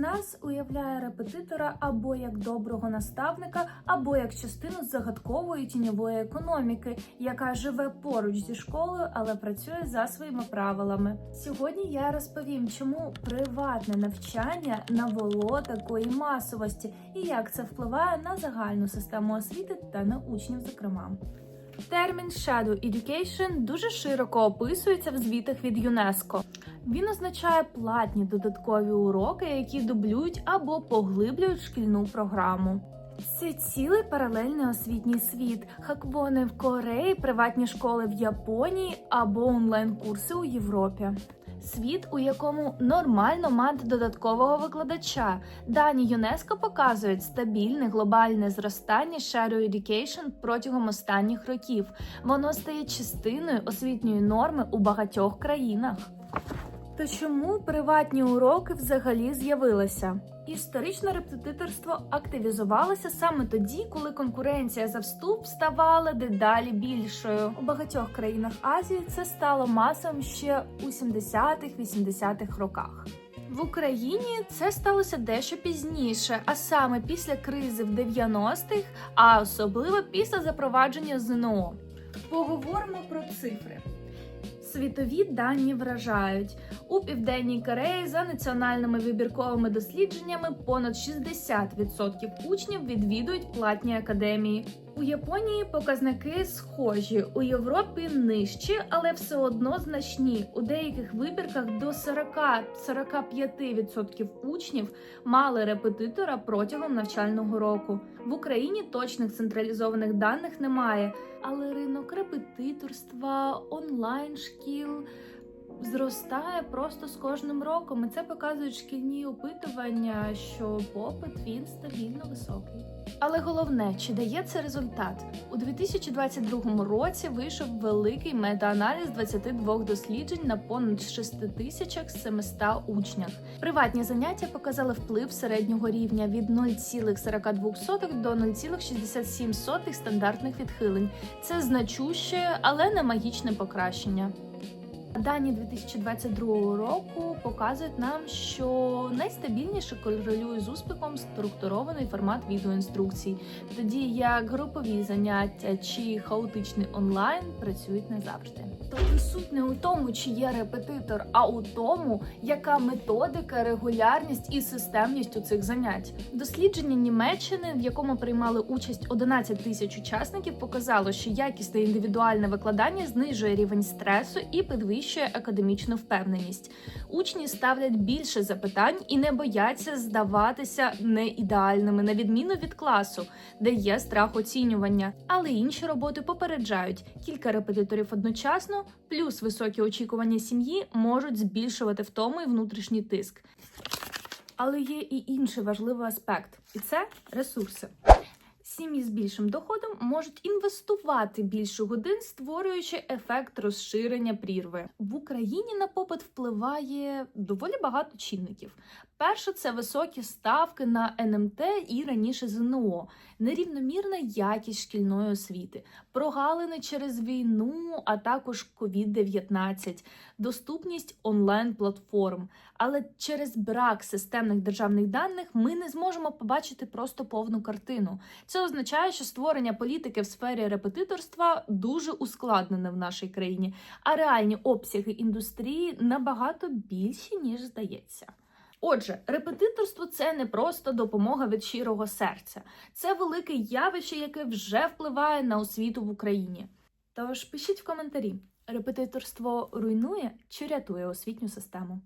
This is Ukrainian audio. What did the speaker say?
нас уявляє репетитора або як доброго наставника, або як частину загадкової тіньової економіки, яка живе поруч зі школою, але працює за своїми правилами. Сьогодні я розповім, чому приватне навчання навело такої масовості і як це впливає на загальну систему освіти та на учнів, зокрема. Термін Shadow Education дуже широко описується в звітах від ЮНЕСКО. Він означає платні додаткові уроки, які дублюють або поглиблюють шкільну програму. Це цілий паралельний освітній світ, хаквони в Кореї, приватні школи в Японії або онлайн-курси у Європі. Світ, у якому нормально мати додаткового викладача. Дані ЮНЕСКО показують стабільне глобальне зростання Shadow Education протягом останніх років. Воно стає частиною освітньої норми у багатьох країнах. То чому приватні уроки взагалі з'явилися? Історичне репетиторство активізувалося саме тоді, коли конкуренція за вступ ставала дедалі більшою. У багатьох країнах Азії це стало масовим ще у 70-х-80-х роках. В Україні це сталося дещо пізніше, а саме після кризи в 90-х, а особливо після запровадження ЗНО. Поговоримо про цифри. Світові дані вражають у південній Кореї за національними вибірковими дослідженнями понад 60% учнів відвідують платні академії. У Японії показники схожі, у Європі нижчі, але все одно значні. У деяких вибірках до 40-45% учнів мали репетитора протягом навчального року. В Україні точних централізованих даних немає, але ринок репетиторства, онлайн шкіл зростає просто з кожним роком. І це показують шкільні опитування, що попит він стабільно високий. Але головне, чи дає це результат? У 2022 році вийшов великий метааналіз 22 досліджень на понад 6700 учнях. Приватні заняття показали вплив середнього рівня від 0,42 до 0,67 стандартних відхилень. Це значуще, але не магічне покращення. Дані 2022 року показують нам, що найстабільніше корелює з успіхом структурований формат відеоінструкцій, тоді як групові заняття чи хаотичний онлайн працюють не завжди. Тобто суть не у тому, чи є репетитор, а у тому, яка методика, регулярність і системність у цих занять. Дослідження Німеччини, в якому приймали участь 11 тисяч учасників, показало, що якісне індивідуальне викладання знижує рівень стресу і підвищує академічну впевненість. Учні ставлять більше запитань і не бояться здаватися неідеальними, на відміну від класу, де є страх оцінювання. Але інші роботи попереджають кілька репетиторів одночасно, плюс високі очікування сім'ї можуть збільшувати втому і внутрішній тиск. Але є і інший важливий аспект, і це ресурси. Сім'ї з більшим доходом можуть інвестувати більше годин, створюючи ефект розширення прірви. В Україні на попит впливає доволі багато чинників. Перше це високі ставки на НМТ і раніше ЗНО, нерівномірна якість шкільної освіти, прогалини через війну, а також COVID-19, доступність онлайн-платформ. Але через брак системних державних даних ми не зможемо побачити просто повну картину. Це означає, що створення політики в сфері репетиторства дуже ускладнене в нашій країні, а реальні обсяги індустрії набагато більші ніж здається. Отже, репетиторство це не просто допомога від щирого серця, це велике явище, яке вже впливає на освіту в Україні. Тож пишіть в коментарі: репетиторство руйнує чи рятує освітню систему.